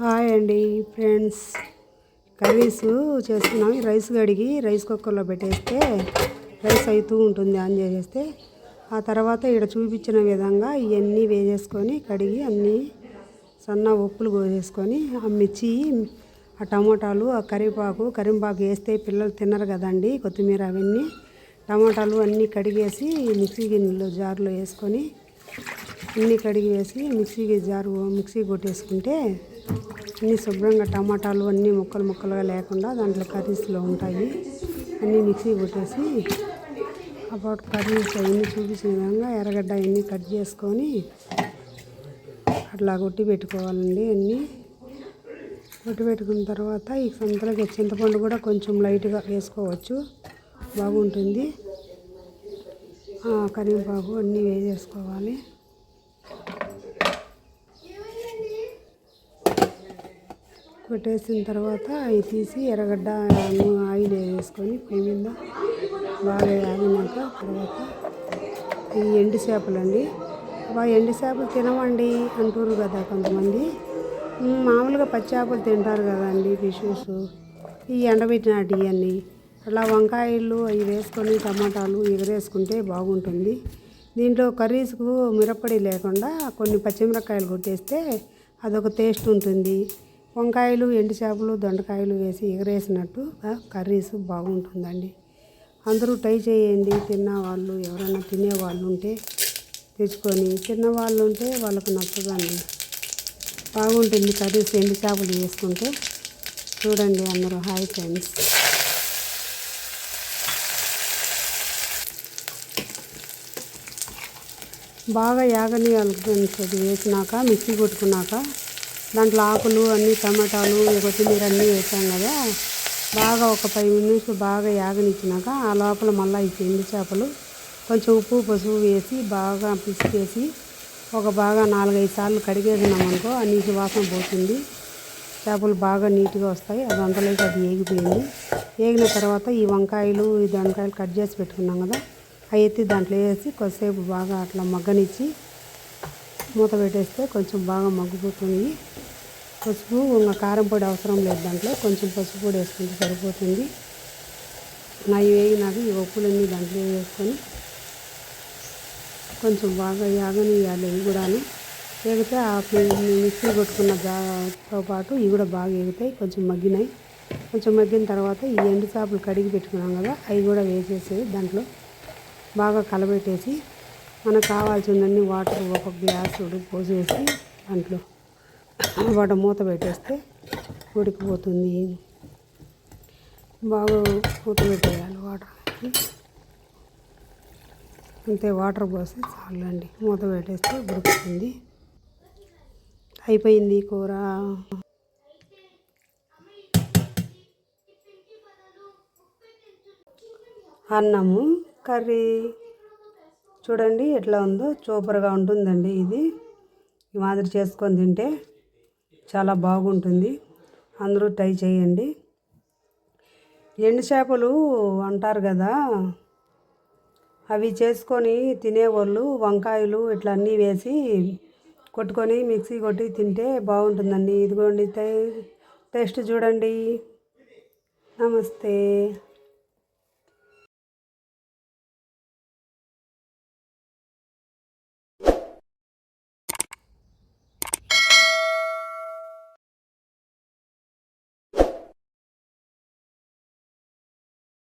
Hi అండి friends. Curries చేస్తున్నాం. Rice కడిగి రైస్ కుక్కర్లో పెట్టేస్తే రైస్ అవుతూ ఉంటుంది ఆన్ చేసేస్తే. ఆ తర్వాత ఇక్కడ చూపించిన విధంగా ఇవన్నీ వేసేసుకొని కడిగి అన్నీ సన్న ఉప్పులు కోసేసుకొని ఆ మిర్చి ఆ టమోటాలు ఆ కరివేపాకు కరింపాకు వేస్తే పిల్లలు తినరు కదండి కొత్తిమీర అవన్నీ. టమాటాలు అన్నీ కడిగేసి మిక్సీ గిన్నెలో జార్లో వేసుకొని అన్నీ కడిగి వేసి మిక్సీకి జారు మిక్సీ కొట్టేసుకుంటే అన్నీ శుభ్రంగా టమాటాలు అన్నీ ముక్కలు ముక్కలుగా లేకుండా దాంట్లో కర్రీస్లో ఉంటాయి. అన్నీ మిక్సీ కొట్టేసి అప్పుడు కర్రీస్ అవన్నీ చూపించిన విధంగా ఎర్రగడ్డ అవన్నీ కట్ చేసుకొని అట్లా కొట్టి పెట్టుకోవాలండి అన్నీ. కొట్టి పెట్టుకున్న తర్వాత ఈ సంతలకి చింతపండు కూడా కొంచెం లైట్గా వేసుకోవచ్చు. బాగుంటుంది. కరివేపాకు అన్నీ వేసేసుకోవాలి. కొట్టేసిన తర్వాత అవి తీసి ఎర్రగడ్డ ఆయిల్ వేసుకొని పొయ్యి మీద బాగా ఆగినాక తర్వాత ఈ ఎండు చేపలు అండి. బాగా ఎండు చేపలు తినవండి అంటారు కదా కొంతమంది. మామూలుగా పచ్చి చేపలు తింటారు కదండి ఫిషెస్. ఈ ఎండబెట్టినాటి ఇవన్నీ అలా వంకాయలు అవి వేసుకొని టమాటాలు ఎగరేసుకుంటే బాగుంటుంది. దీంట్లో కర్రీస్కు మిరప్పొడి లేకుండా కొన్ని పచ్చిమిరపకాయలు కొట్టేస్తే అదొక టేస్ట్ ఉంటుంది. వంకాయలు ఎండు చేపలు దొండకాయలు వేసి ఎగరేసినట్టు కర్రీస్ బాగుంటుందండి. అందరూ ట్రై చేయండి. తిన్నవాళ్ళు ఎవరైనా తినేవాళ్ళు ఉంటే తెచ్చుకొని తిన్నవాళ్ళు ఉంటే వాళ్ళకు నచ్చదండి. బాగుంటుంది కర్రీస్ ఎండు చేపలు వేసుకుంటే. చూడండి అందరూ. హాయ్ ఫ్రెండ్స్ బాగా యాగనీయాలి ఫ్రెండ్స్ అది వేసినాక మిక్సీ కొట్టుకున్నాక దాంట్లో ఆకులు అన్ని టమాటాలు కొత్తిమీర అన్నీ వేసాం కదా. బాగా ఒక ఫైవ్ మినిట్స్ బాగా యాగనిచ్చినాక ఆ లోపల మళ్ళీ ఈ ఎండు చేపలు కొంచెం ఉప్పు పసుపు వేసి బాగా పిసికేసి ఒక బాగా నాలుగైదు సార్లు కడిగేసినాం అనుకో ఆ నీటి వాసన పోతుంది. చేపలు బాగా నీట్గా వస్తాయి. అది అంతలోకి అది ఏగిపోయింది. ఏగిన తర్వాత ఈ వంకాయలు ఈ దొండకాయలు కట్ చేసి పెట్టుకున్నాం కదా. అవి ఎత్తి దాంట్లో వేసి కొద్దిసేపు బాగా అట్లా మగ్గనిచ్చి మూత పెట్టేస్తే కొంచెం బాగా మగ్గిపోతుంది. పసుపు ఇంకా కారం పొడి అవసరం లేదు దాంట్లో. కొంచెం పసుపు పొడి వేసుకుంటే సరిపోతుంది. అవి వేగినాక ఈ ఉప్పులన్నీ దాంట్లో వేసుకొని కొంచెం బాగా యాగనియాలి ఇవి కూడాను. వేగితే ఆ మిక్సీ కొట్టుకున్న దాతో పాటు ఇవి కూడా బాగా ఎగుతాయి కొంచెం మగ్గినాయి. కొంచెం మగ్గిన తర్వాత ఈ ఎండు చేపలు కడిగి పెట్టుకున్నాం కదా అవి కూడా వేసేసి దాంట్లో. బాగా కలబెట్టేసి మనకు కావాల్సిందన్నీ వాటర్ ఒక గ్లాస్ పోసేసి దాంట్లో వాట మూత పెట్టేస్తే ఉడికిపోతుంది. బాగా మూత పెట్టేయాలి వాటర్ అంతే వాటర్ పోసి చాలండి. మూత పెట్టేస్తే ఉడుకుతుంది. అయిపోయింది కూర. అన్నము కర్రీ. చూడండి ఎట్లా ఉందో సూపర్గా ఉంటుందండి ఇది. ఈ మాదిరి చేసుకొని తింటే చాలా బాగుంటుంది. అందరూ ట్రై చేయండి. ఎండు చేపలు అంటారు కదా అవి చేసుకొని తినేవాళ్ళు వంకాయలు ఇట్లా అన్నీ వేసి కొట్టుకొని మిక్సీ కొట్టి తింటే బాగుంటుందండి. ఇదిగోండి టే- టేస్ట్ చూడండి. నమస్తే.